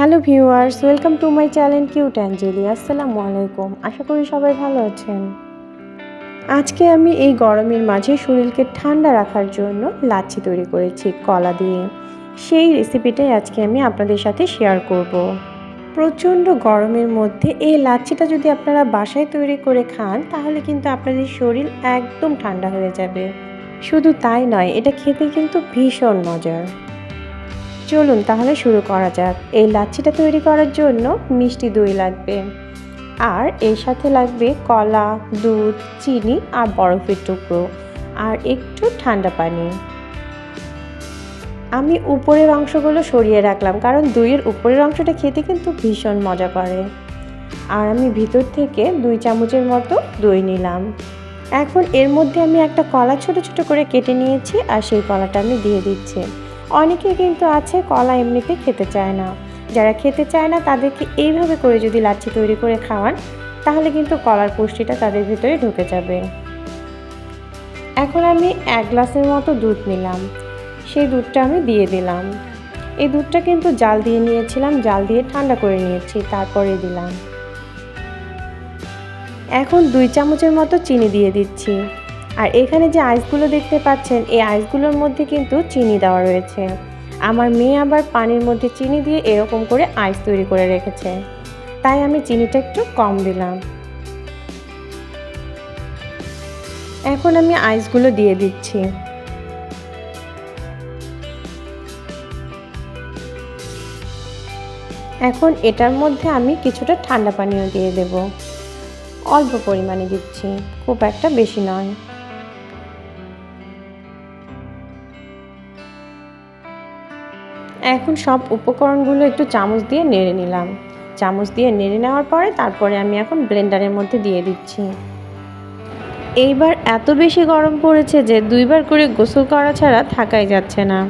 Hello viewers, welcome to my channel cute Angeli. আসসালামু আলাইকুম। আশা করি সবাই ভালো আছেন। আজকে আমি এই গরমের মাঝে শরীরকে ঠান্ডা রাখার জন্য লাচ্ছি তৈরি করেছি, কলা দিয়ে। সেই রেসিপিটাই আজকে আমি আপনাদের সাথে শেয়ার করব। প্রচণ্ড গরমের মধ্যে এই লাচ্ছিটা যদি আপনারা বাসায় তৈরি করে খান, তাহলে কিন্তু আপনাদের শরীর একদম ঠান্ডা হয়ে যাবে। শুধু তাই নয়, এটা খেতে কিন্তু ভীষণ মজার। চলুন তাহলে শুরু করা যাক। এই লাচ্ছিটা তৈরি করার জন্য মিষ্টি দই লাগবে। আর এর সাথে লাগবে কলা, দুধ, চিনি আর বরফের টুকরো। আর একটু ঠান্ডা পানি। আমি উপরের অংশগুলো সরিয়ে রাখলাম, কারণ দইয়ের উপরের অংশটা খেতে কিন্তু ভীষণ মজা করে। আর আমি ভিতর থেকে দুই চামচের মতো দই নিলাম। এখন এর মধ্যে আমি একটা কলা ছোট ছোট করে কেটে নিয়েছি, আর সেই কলাটা আমি দিয়ে দিচ্ছি। অনেকে কিন্তু আছে কলা এমনিতে খেতে চায় না। যারা খেতে চায় না, তাদেরকে এইভাবে করে যদি লাচ্ছি তৈরি করে খাওয়ান, তাহলে কিন্তু কলার পুষ্টিটা তাদের ভিতরে ঢুকে যাবে। এখন আমি এক গ্লাসের মতো দুধ নিলাম। সেই দুধটা আমি দিয়ে দিলাম। এই দুধটা কিন্তু জাল দিয়ে নিয়েছিলাম, জাল দিয়ে ঠান্ডা করে নিয়েছি, তারপরে দিলাম। এখন দুই চামচের মতো চিনি দিয়ে দিচ্ছি। আর এখানে যে আইসগুলো দেখতে পাচ্ছেন, এই আইসগুলোর মধ্যে কিন্তু চিনি দেওয়া রয়েছে। আমার মেয়ে আবার পানির মধ্যে চিনি দিয়ে এরকম করে আইস তৈরি করে রেখেছে। তাই আমি চিনিটা একটু কম দিলাম। এখন আমি আইসগুলো দিয়ে দিচ্ছি। এখন এটার মধ্যে আমি কিছুটা ঠান্ডা পানীয় দিয়ে দেব। অল্প পরিমাণে দিচ্ছি, খুব একটা বেশি নয়। এখন সব উপকরণগুলো একটু চামচ দিয়ে নেড়ে নিলাম। চামচ দিয়ে নেড়ে নেওয়ার পরে তারপরে আমি এখন ব্লেন্ডারের মধ্যে দিয়ে দিচ্ছি। এইবার এত বেশি গরম পড়েছে যে দুইবার করে গোসল করা ছাড়া থাকাই যাচ্ছে না।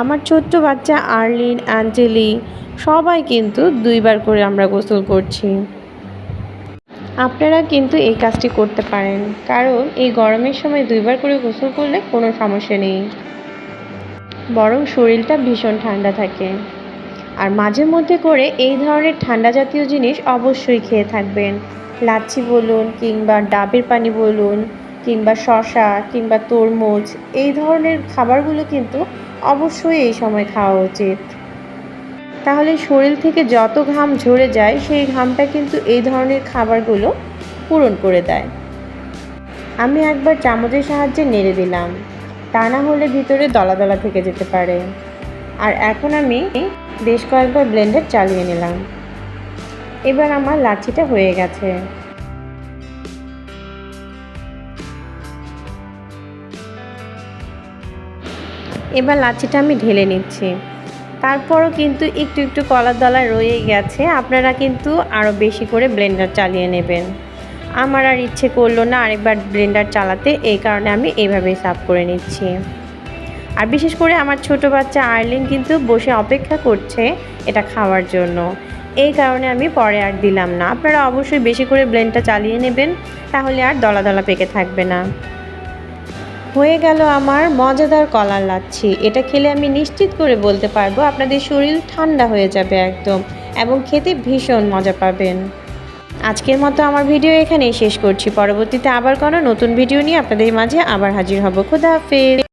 আমার ছোট্ট বাচ্চা আর্লিন, অ্যাঞ্জেলি, সবাই কিন্তু দুইবার করে আমরা গোসল করছি। আপনারা কিন্তু এই কাজটি করতে পারেন, কারণ এই গরমের সময় দুইবার করে গোসল করলে কোনো সমস্যা নেই। বরং শরীরটা ভীষণ ঠান্ডা থাকে। আর মাঝে মধ্যে করে এই ধরনের ঠান্ডা জাতীয় জিনিস অবশ্যই খেয়ে থাকবেন। লাচ্ছি বলুন কিংবা ডাবের পানি বলুন কিংবা শশা কিংবা তরমুজ এই ধরনের খাবারগুলো কিন্তু অবশ্যই এই সময় খাওয়া উচিত। তাহলে শরীর থেকে যত ঘাম ঝরে যায়, সেই ঘামটা কিন্তু এই ধরনের খাবারগুলো পূরণ করে দেয়। আমি একবার চামচের সাহায্যে নেড়ে দিলাম। তা না হলে ভিতরে দলা দলা থেকে যেতে পারে। আর এখন আমি বেশ কয়েকবার ব্লেন্ডার চালিয়ে নিলাম। এবার আমার লাচ্ছিটা হয়ে গেছে। এবার লাচ্ছিটা আমি ঢেলে নিচ্ছি। তারপরও কিন্তু একটু একটু কলার দলা রয়ে গেছে। আপনারা কিন্তু আরও বেশি করে ব্লেন্ডার চালিয়ে নেবেন। আমার আর ইচ্ছে করল না আরেকবার ব্লেন্ডার চালাতে, এই কারণে আমি এইভাবেই সাফ করে নিচ্ছি। আর বিশেষ করে আমার ছোট বাচ্চা আর্লিন কিন্তু বসে অপেক্ষা করছে এটা খাওয়ার জন্য। এই কারণে আমি পরে আর দিলাম না। আপনারা অবশ্যই বেশি করে ব্লেন্ডটা চালিয়ে নেবেন, তাহলে আর দলা দলা পেকে থাকবে না। হয়ে গেল আমার মজাদার কলার লাচ্ছি। এটা খেলে আমি নিশ্চিত করে বলতে পারব, আপনাদের শরীর ঠান্ডা হয়ে যাবে একদম এবং খেতে ভীষণ মজা পাবেন। আজকের মতো আমার ভিডিও এখানেই শেষ করছি। পরবর্তীতে আবার কোনো নতুন ভিডিও নিয়ে আপনাদের মাঝে আবার হাজির হব। খুদা হাফেজ।